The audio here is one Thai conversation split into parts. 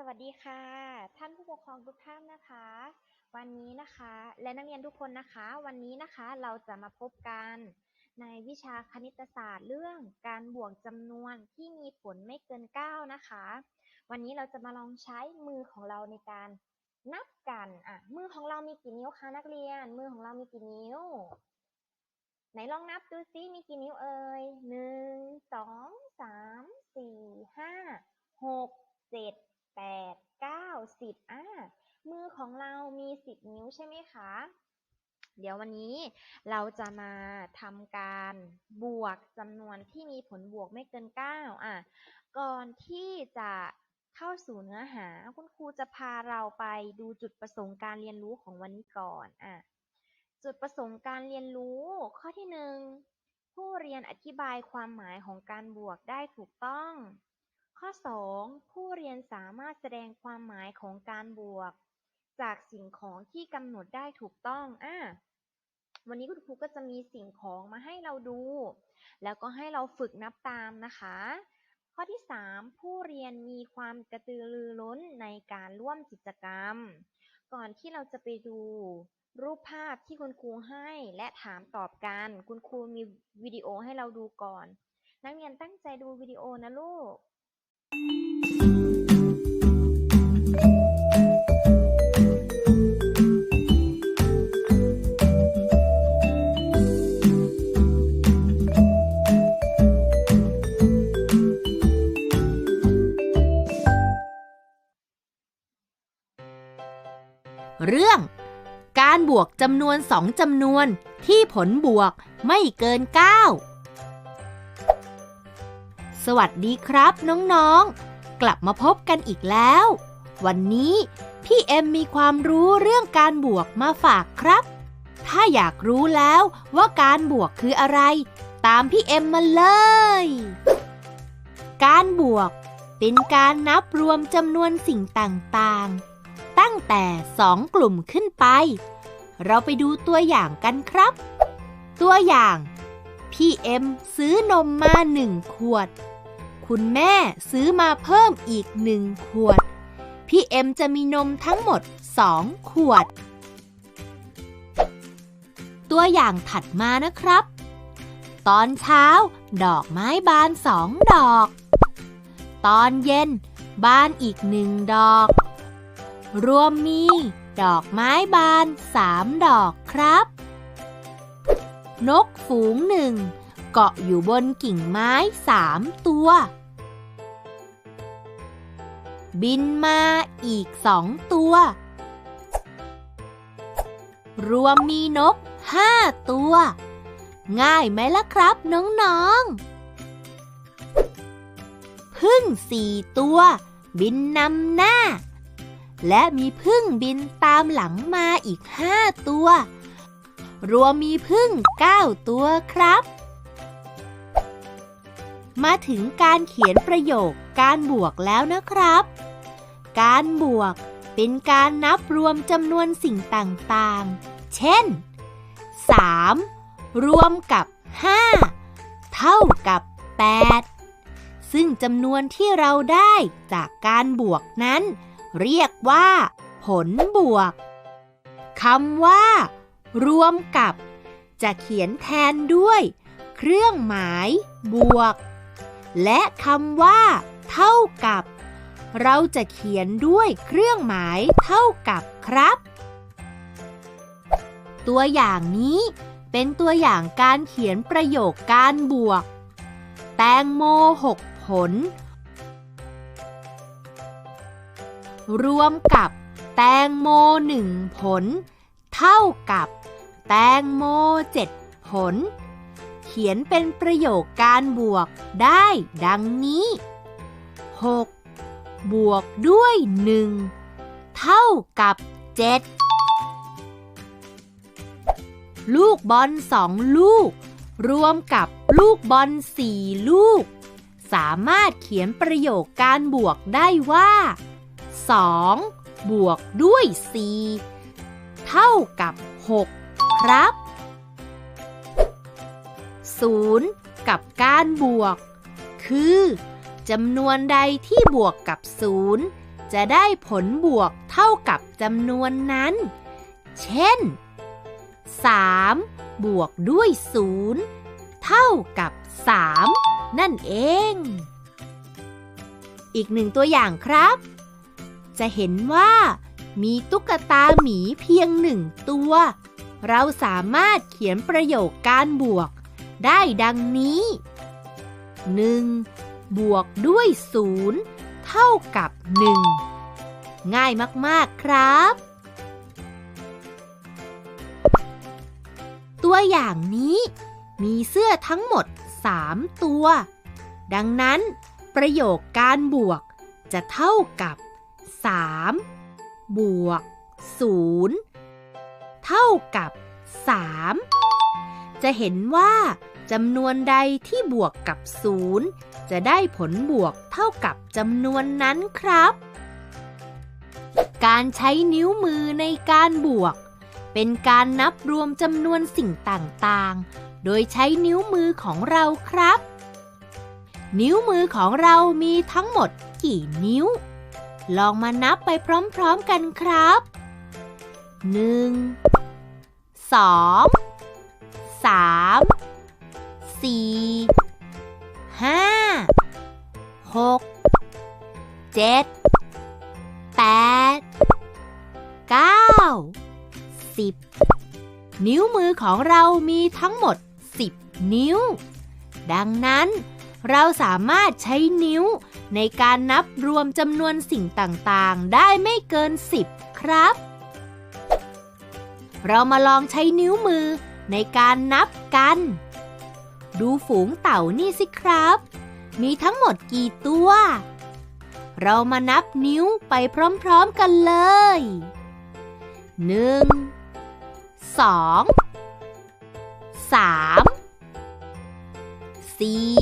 สวัสดีค่ะ ท่านผู้ปกครองทุกท่านนะคะ วันนี้นะคะและนักเรียนทุกคนนะคะ วันนี้นะคะเราจะมาพบกันในวิชาคณิตศาสตร์เรื่องการบวกจำนวนที่มีผลไม่เกิน 9 นะคะ วันนี้เราจะมาลองใช้มือของเราในการนับกันอะมือของเรามีกี่นิ้วคะนักเรียน มือของเรามีกี่นิ้ว ไหนลองนับดูซิมีกี่นิ้วเอ่ยหนึ่งสองสามสี่ห้าหกเจ็ด แปดเก้าสิบอ่ามือของเรามีสิบนิ้วใช่ไหมคะ เดี๋ยววันนี้เราจะมาทำการบวกจำนวนที่มีผลบวกไม่เกิน9อะ ก่อนที่จะเข้าสู่เนื้อหาคุณครูจะพาเราไปดูจุดประสงค์การเรียนรู้ของวันนี้ก่อนอะจุดประสงค์การเรียนรู้ข้อที่หนึ่งผู้เรียนอธิบายความหมายของการบวกได้ถูกต้อง ข้อ 2. ผู้เรียนสามารถแสดงความหมายของการบวก จากสิ่งของที่กำหนดได้ถูกต้องอะวันนี้คุณครูก็จะมีสิ่งของมาให้เราดู แล้วก็ให้เราฝึกนับตามนะคะ ข้อที่ 3. ผู้เรียนมีความกระตือรือร้นในการร่วมกิจกรรม ก่อนที่เราจะไปดูรูปภาพที่คุณครูให้และถามตอบกัน คุณครูมีวิดีโอให้เราดูก่อน นักเรียนตั้งใจดูวิดีโอนะลูก เรื่องการบวกจำนวนสองจำนวนที่ผลบวกไม่เกิน 9 สวัสดีครับ น้องๆ กลับมาพบกันอีกแล้ว วันนี้พี่เอ็มมีความรู้เรื่องการบวกมาฝากครับ ถ้าอยากรู้แล้วว่าการบวกคืออะไร ตามพี่เอ็มมาเลย การบวก เป็นการนับรวมจำนวนสิ่งต่างๆ ตั้งแต่สองกลุ่มขึ้นไป เราไปดูตัวอย่างกันครับ ตัวอย่างพี่เอ็มซื้อนมมาหนึ่งขวด คุณแม่ซื้อมาเพิ่มอีกหนึ่งขวด พี่เอ็มจะมีนมทั้งหมดสองขวด ตัวอย่างถัดมานะครับ ตอนเช้า ดอกไม้บานสองดอก ตอนเย็น บานอีกหนึ่งดอก รวมมี ดอกไม้บานสามดอกครับ นกฝูงหนึ่ง เกาะอยู่บนกิ่งไม้สามตัว บินมาอีกสองตัว รวมมีนกห้าตัว ง่ายไหมล่ะครับ น้องๆพึ่งสี่ตัว บินนำหน้า และมีพึ่งบินตามหลังมาอีกห้าตัวรวมมีพึ่งเก้าตัวครับ มาถึงการเขียนประโยคการบวกแล้วนะครับ การบวกเป็นการนับรวมจำนวนสิ่งต่างๆ เช่น 3 รวมกับ 5 เท่ากับ 8 ซึ่งจำนวนที่เราได้จากการบวกนั้น เรียกว่า ผลบวกคำว่า รวมกับ จะเขียนแทนด้วย เครื่องหมาย บวก และคำว่า เท่ากับ เราจะเขียนด้วยเครื่องหมายเท่ากับครับ ตัวอย่างนี้เป็นตัวอย่างการเขียนประโยคการบวก แตงโมหกผล รวมกับ แตงโมหนึ่งผล เท่ากับ แตงโมเจ็ดผล ขียนเป็นประโยคการบวกได้ดังนี้ 6 บวกด้วย 1 เท่ากับ 7 ลูกบอลสองลูก รวมกับลูกบอลสี่ลูก สามารถเขียนประโยคการบวกได้ว่า 2 บวกด้วย 4 เท่ากับ 6 ครับ 0 กับการบวก คือจำนวนใดที่บวกกับ 0 จะได้ผลบวกเท่ากับจำนวนนั้น เช่น 3 บวกด้วย 0 เท่ากับ 3 นั่นเอง อีกหนึ่งตัวอย่างครับ จะเห็นว่ามีตุ๊กตาหมีเพียงหนึ่งตัว เราสามารถเขียนประโยคการบวก ได้ดังนี้ 1. บวกด้วย 0 เท่ากับ 1 ง่ายมาก ๆ ครับ ตัวอย่างนี้มีเสื้อทั้งหมด 3 ตัว ดังนั้น ประโยคการบวกจะเท่ากับ 3 บวก 0 เท่ากับ 3 จะเห็นว่าจำนวนใดที่บวกกับ0จะได้ผลบวกเท่ากับจำนวนนั้นครับ การใช้นิ้วมือในการบวก เป็นการนับรวมจำนวนสิ่งต่างๆ โดยใช้นิ้วมือของเราครับ นิ้วมือของเรามีทั้งหมดกี่นิ้ว ลองมานับไปพร้อมๆกันครับ 1 2 3 4 5 6 7 8 9 10นิ้วมือของเรามีทั้งหมด10นิ้ว ดังนั้นเราสามารถใช้นิ้วในการนับรวมจำนวนสิ่งต่างๆ ได้ไม่เกิน10ครับ เรามาลองใช้นิ้วมือ ในการนับกัน ดูฝูงเต่านี่สิครับ มีทั้งหมดกี่ตัว เรามานับนิ้วไปพร้อมๆกันเลยหนึ่งสองสามสี่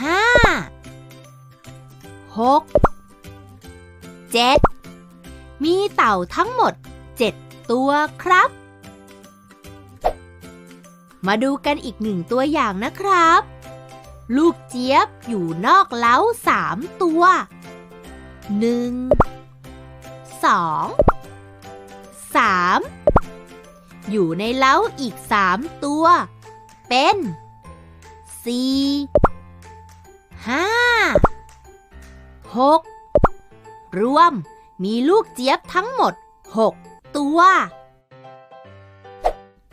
ห้าหกเจ็ดมีเต่าทั้งหมดเจ็ดตัวครับ มาดูกันอีกหนึ่งตัวอย่างนะครับ ลูกเจี๊ยบอยู่นอกเล้าสามตัวหนึ่งสองสามอยู่ในเล้าอีกสามตัว เป็นสี่ห้าหกรวมมีลูกเจี๊ยบทั้งหมดหกตัว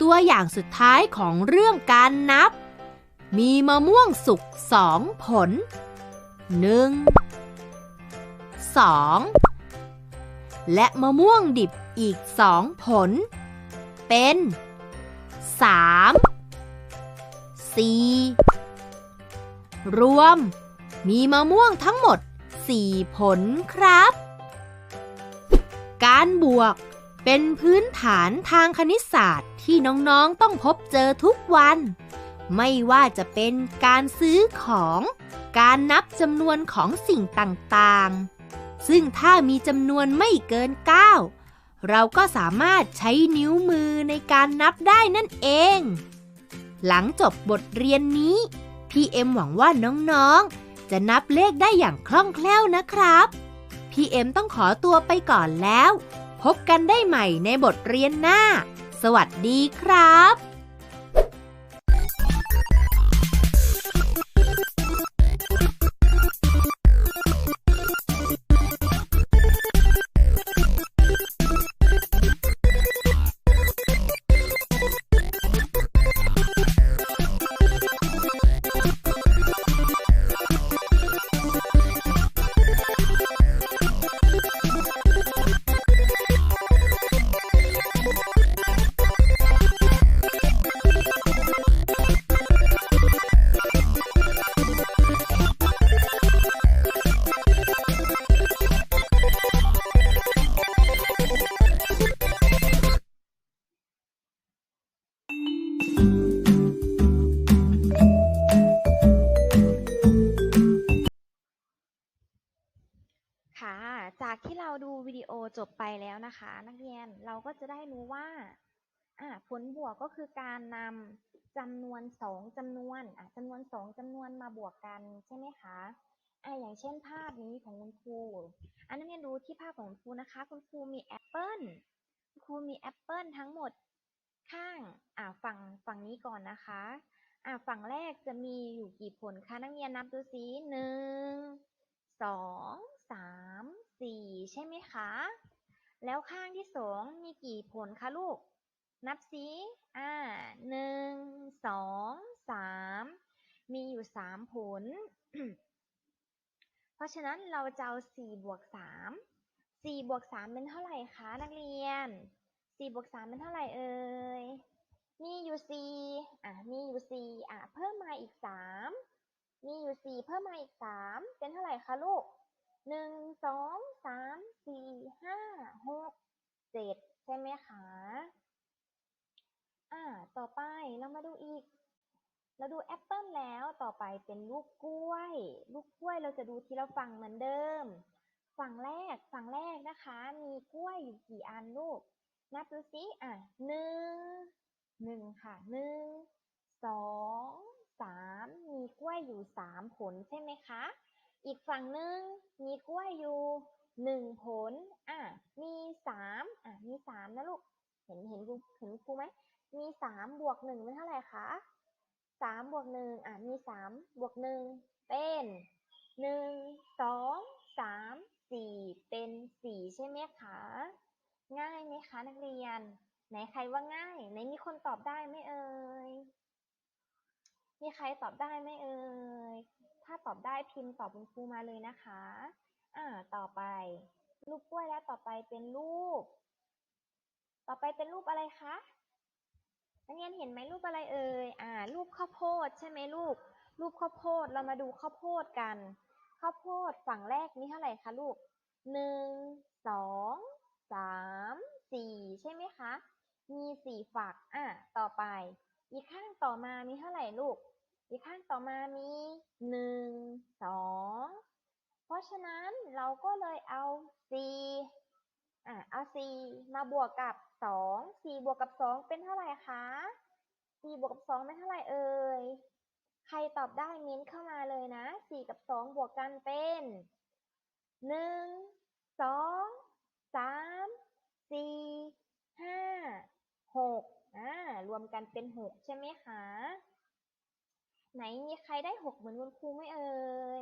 ตัวอย่างสุดท้ายของเรื่องการนับ มีมะม่วงสุกสองผลหนึ่งสองและมะม่วงดิบอีกสองผล เป็นสามสี่รวม มีมะม่วงทั้งหมดสี่ผลครับ การบวก เป็นพื้นฐานทางคณิตศาสตร์ที่น้องๆต้องพบเจอทุกวัน ไม่ว่าจะเป็นการซื้อของ การนับจำนวนของสิ่งต่างๆ ซึ่งถ้ามีจำนวนไม่เกิน 9 เราก็สามารถใช้นิ้วมือในการนับได้นั่นเอง หลังจบบทเรียนนี้พี่เอ็มหวังว่าน้องๆ จะนับเลขได้อย่างคล่องแคล่วนะครับ พี่เอ็มต้องขอตัวไปก่อนแล้ว พบกันได้ใหม่ในบทเรียนหน้า สวัสดีครับ นะคะ นักเรียนเราก็จะได้รู้ว่าผลบวกก็คือการนำจำนวนสองจำนวนจำนวนสองจำนวนมาบวกกันใช่ไหมคะอ่าอย่างเช่นภาพนี้ของคุณครูอันนักเรียนดูที่ภาพของคุณครูนะคะ คุณครูมีแอปเปิ้ลคุณครูมีแอปเปิ้ลทั้งหมดข้างอ่าฝั่งฝั่งนี้ก่อนนะคะอ่าฝั่งแรกจะมีอยู่กี่ผลคะนักเรียนนับดูสิหนึ่งสองสามสี่ใช่ไหมคะ แล้วข้างที่สองมีกี่ผลคะลูก นับสิอ่าหนึ่งสองสามมีอยู่สามผล เพราะฉะนั้นเราจะเอาสี่บวกสามสี่บวกสามเป็นเท่าไหร่คะนักเรียนสี่บวกสามเป็นเท่าไหร่เอ่ย มีอยู่สี่อะ มีอยู่สี่อะ เพิ่มมาอีกสามมีอยู่สี่เพิ่มมาอีกสามเป็นเท่าไหร่คะลูก หนึ่งสองสามสี่ห้าหกเจ็ดใช่ไหมคะอ่าต่อไปเรามาดูอีก เราดูแอปเปิลแล้วต่อไปเป็นลูกกล้วย ลูกกล้วยเราจะดูทีละฝั่งเหมือนเดิม ฝั่งแรกฝั่งแรกนะคะ มีกล้วยอยู่กี่อันลูกนับดูสิอะหนึ่งหนึ่งค่ะหนึ่งสองสามมีกล้วยอยู่สามผลใช่ไหมคะ อีกฝั่งหนึ่งมีกล้วยอยู่หนึ่งผล อะ มีสามอะ มีสามนะลูก เห็นเห็นครูเห็นครูไหม มีสามบวกหนึ่งเป็นเท่าไหร่คะสามบวกหนึ่งอะ มีสามบวกหนึ่งเป็นหนึ่งสองสามสี่เป็นสี่ใช่ไหมคะ ง่ายไหมคะนักเรียน ไหนใครว่าง่าย ไหนมีคนตอบได้ไหมเอ่ย มีใครตอบได้ไหมเอ่ย ถ้าตอบได้พิมพ์ตอบคุณครูมาเลยนะคะ อ่า ต่อไป รูปกล้วยแล้วต่อไปเป็นรูป ต่อไปเป็นรูปอะไรคะนักเรียนเห็นไหมรูปอะไรเอ่ย อ่า รูปข้าวโพดใช่ไหมลูก รูปข้าวโพด เรามาดูข้าวโพดกัน ข้าวโพดฝั่งแรกมีเท่าไหร่คะลูกหนึ่ง สอง สาม สี่ ใช่ไหมคะ มีสี่ฝัก อะ ต่อไป อีกข้างต่อมามีเท่าไหร่ลูก อีกข้างต่อมามีหนึ่งสองเพราะฉะนั้นเราก็เลยเอาสี่อะเอาสี่มาบวกกับสองสี่บวกกับสองเป็นเท่าไหร่คะสี่บวกกับสองเป็นเท่าไหร่เอ่ยใครตอบได้เม้นเข้ามาเลยนะสี่กับสองบวกกันเป็นหนึ่งสองสามสี่ห้าหกอ่ารวมกันเป็นหกใช่ไหมคะ ไหนมีใครได้หกเหมือนคุณครูไหมเอ่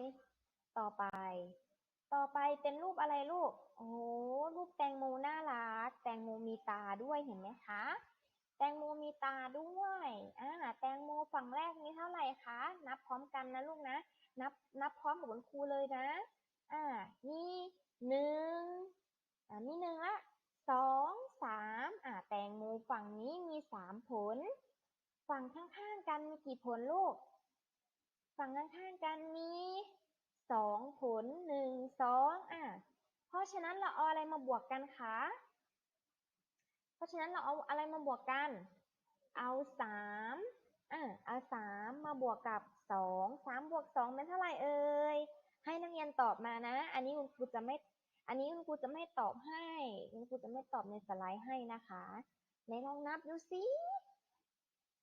ย ต่อไป ต่อไปเป็นรูปอะไรลูก โอ้รูปแตงโมน่ารัก แตงโมมีตาด้วยเห็นไหมคะ แตงโมมีตาด้วย อ่า แตงโมฝั่งแรกมีเท่าไหร่คะ นับพร้อมกันนะลูกนะ นับ นับพร้อมกับคุณครูเลยนะ อ่า มีหนึ่งอ่า มีหนึ่งละสองสามอ่า แตงโมฝั่งนี้มีสามผล ฝั่งข้างๆกันมีกี่ผลลูก ฝั่งข้างๆกันมีสองผลหนึ่งสองอะ เพราะฉะนั้นเราเอาอะไรมาบวกกันคะ เพราะฉะนั้นเราเอาอะไรมาบวกกัน เอาสามอะ เอาสามมาบวกกับสองสามบวกสองเป็นเท่าไหร่เอ่ย ให้นักเรียนตอบมานะ อันนี้คุณครูจะไม่ อันนี้คุณครูจะไม่ตอบให้ คุณครูจะไม่ตอบในสไลด์ให้นะคะไหนลองนับดูสิ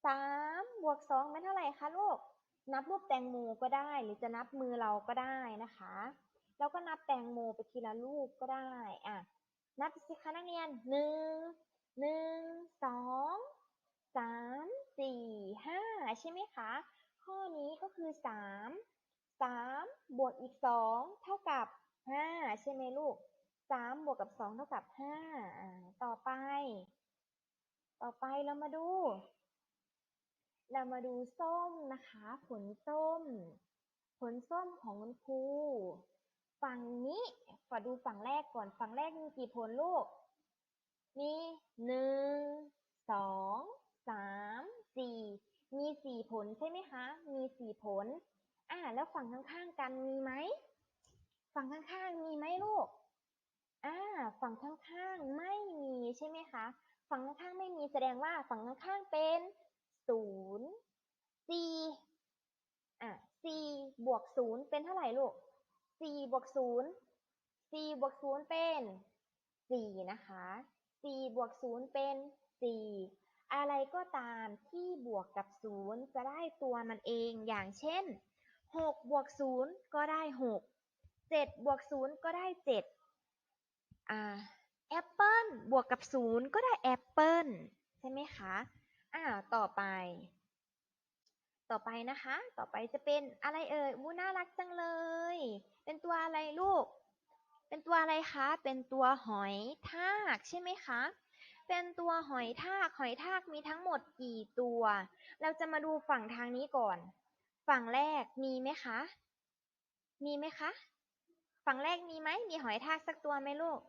สามบวกสองเป็นเท่าไหร่คะลูก นับรูปแตงโมก็ได้ หรือจะนับมือเราก็ได้นะคะ แล้วก็นับแตงโมไปทีละลูกก็ได้อะนับสิคะนักเรียนหนึ่งหนึ่งสองสามสี่ห้าใช่ไหมคะ ข้อนี้ก็คือสามสามบวกอีกสองเท่ากับห้าใช่ไหมลูกสามบวกกับสองเท่ากับห้าอ่าต่อไป ต่อไปเรามาดู เรามาดูส้มนะคะ ผลส้ม ผลส้มของคุณครูฝั่งนี้ขอดูฝั่งแรกก่อน ฝั่งแรกมีกี่ผลลูก มีหนึ่ง สอง สาม สี่ มีสี่ผลใช่ไหมคะ มีสี่ผล อ่า แล้วฝั่งข้างๆกันมีไหม ฝั่งข้างๆมีไหมลูก อ่า ฝั่งข้างๆไม่มีใช่ไหมคะ ฝั่งข้างๆไม่มีแสดงว่าฝั่งข้างๆเป็น ศูนย์สี่อะสี่บวกศูนย์เป็นเท่าไหร่ลูกสี่บวกศูนย์สี่บวกศูนย์เป็นสี่นะคะสี่บวกศูนย์เป็นสี่อะไรก็ตามที่บวกกับศูนย์จะได้ตัวมันเอง อย่างเช่นหกบวกศูนย์ก็ได้หกเจ็ดบวกศูนย์ก็ได้เจ็ดอ่าแอปเปิลบวกกับศูนย์ก็ได้แอปเปิลใช่ไหมคะ อ่า ต่อไป ต่อไปนะคะ ต่อไปจะเป็นอะไรเอ่ยมูน่ารักจังเลย เป็นตัวอะไรลูก เป็นตัวอะไรคะ เป็นตัวหอยทากใช่ไหมคะ เป็นตัวหอยทาก หอยทากมีทั้งหมดกี่ตัว เราจะมาดูฝั่งทางนี้ก่อน ฝั่งแรกมีไหมคะ มีไหมคะ ฝั่งแรกมีไหม มีหอยทากสักตัวไหมลูก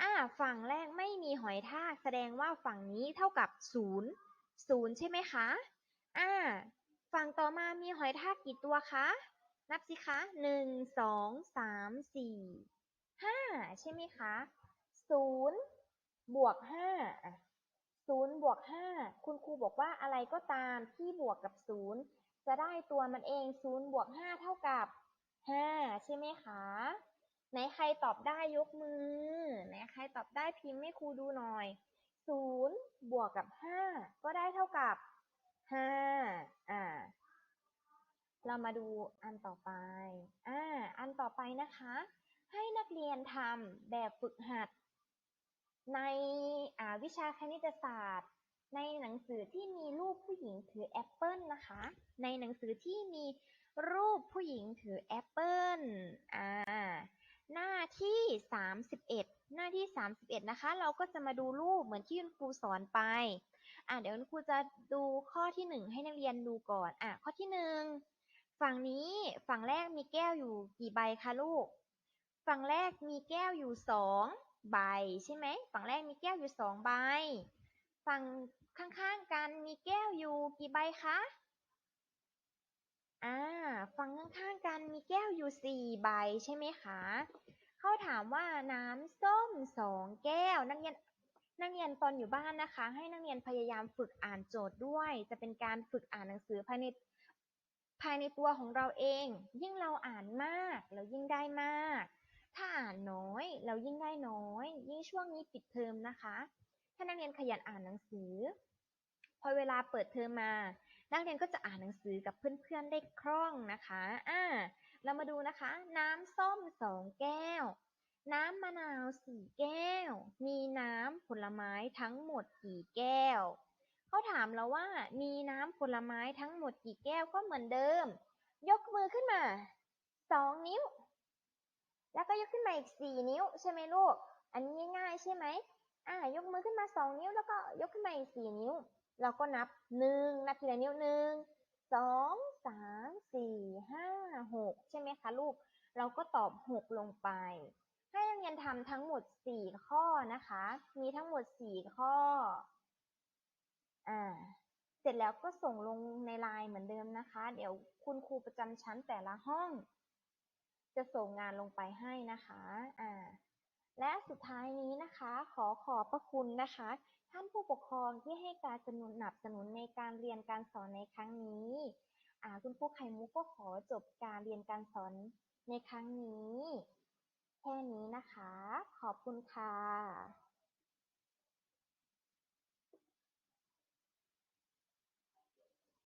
อ่าฝั่งแรกไม่มีหอยทาก แสดงว่าฝั่งนี้เท่ากับศูนย์ ศูนย์ใช่ไหมคะ อ่า ฝั่งต่อมามีหอยทากกี่ตัวคะ นับสิคะหนึ่งสองสามสี่ห้าใช่ไหมคะศูนย์บวกห้าศูนย์บวกห้าคุณครูบอกว่าอะไรก็ตามที่บวกกับศูนย์จะได้ตัวมันเองศูนย์บวกห้าเท่ากับห้าใช่ไหมคะไหนใครตอบได้ยกมือไหนใครตอบได้พิมพ์ให้ครูดูหน่อย ศูนย์บวกกับห้าก็ได้เท่ากับห้าอ่า เรามาดูอันต่อไป อ่า อันต่อไปนะคะ ให้นักเรียนทำแบบฝึกหัด ในอ่าวิชาคณิตศาสตร์ ในหนังสือที่มีรูปผู้หญิงถือแอปเปิลนะคะ ในหนังสือที่มีรูปผู้หญิงถือแอปเปิลอ่า หน้าที่31 หน้าที่ 31 นะคะ เราก็จะมาดูรูปเหมือนที่คุณครูสอนไปอ่าเดี๋ยวคุณครูจะดูข้อที่ 1 ให้นักเรียนดูก่อนอะข้อที่ 1 ฝั่งนี้ฝั่งแรกมีแก้วอยู่กี่ใบคะลูก ฝั่งแรกมีแก้วอยู่สองใบใช่ไหมฝั่งแรกมีแก้วอยู่สองใบ ฝั่งข้างๆกันมีแก้วอยู่กี่ใบคะอ่าฝั่งข้างๆกันมีแก้วอยู่สี่ใบใช่ไหมคะ เขาถามว่าน้ำส้มสองแก้ว นักเรียนนักเรียนตอนอยู่บ้านนะคะ ให้นักเรียนพยายามฝึกอ่านโจทย์ด้วย จะเป็นการฝึกอ่านหนังสือภายในภายในตัวของเราเอง ยิ่งเราอ่านมากเรายิ่งได้มาก ถ้าอ่านน้อยเรายิ่งได้น้อย ยิ่งช่วงนี้ปิดเทอมนะคะ ถ้านักเรียนขยันอ่านหนังสือ พอเวลาเปิดเทอมมา นักเรียนก็จะอ่านหนังสือกับเพื่อนๆได้คล่องนะคะอ่าเรามาดูนะคะ น้ำส้มสองแก้ว น้ำมะนาวสี่แก้ว มีน้ำผลไม้ทั้งหมดกี่แก้ว เขาถามเราว่า มีน้ำผลไม้ทั้งหมดกี่แก้วก็เหมือนเดิม ยกมือขึ้นมาสองนิ้ว แล้วก็ยกขึ้นมาอีกสี่นิ้ว ใช่ไหมลูก อันนี้ง่ายใช่ไหมอ่ายกมือขึ้นมาสองนิ้ว แล้วก็ยกขึ้นมาอีกสี่นิ้ว เราก็นับหนึ่งนับทีละนิ้วหนึ่งสองสามสี่ห้าหกใช่ไหมคะลูก เราก็ตอบหกลงไป ให้นักเรียนทำทั้งหมดสี่ข้อนะคะ มีทั้งหมดสี่ข้อ อ่า เสร็จแล้วก็ส่งลงในไลน์เหมือนเดิมนะคะ เดี๋ยวคุณครูประจำชั้นแต่ละห้อง จะส่งงานลงไปให้นะคะ อ่า และสุดท้ายนี้นะคะ ขอขอบพระคุณนะคะ ท่านผู้ปกครองที่ให้การสนับสนุนในการเรียนการสอนในครั้งนี้อ่าคุณครูไข่มุกก็ขอจบการเรียนการสอนในครั้งนี้ แค่นี้นะคะ ขอบคุณค่ะ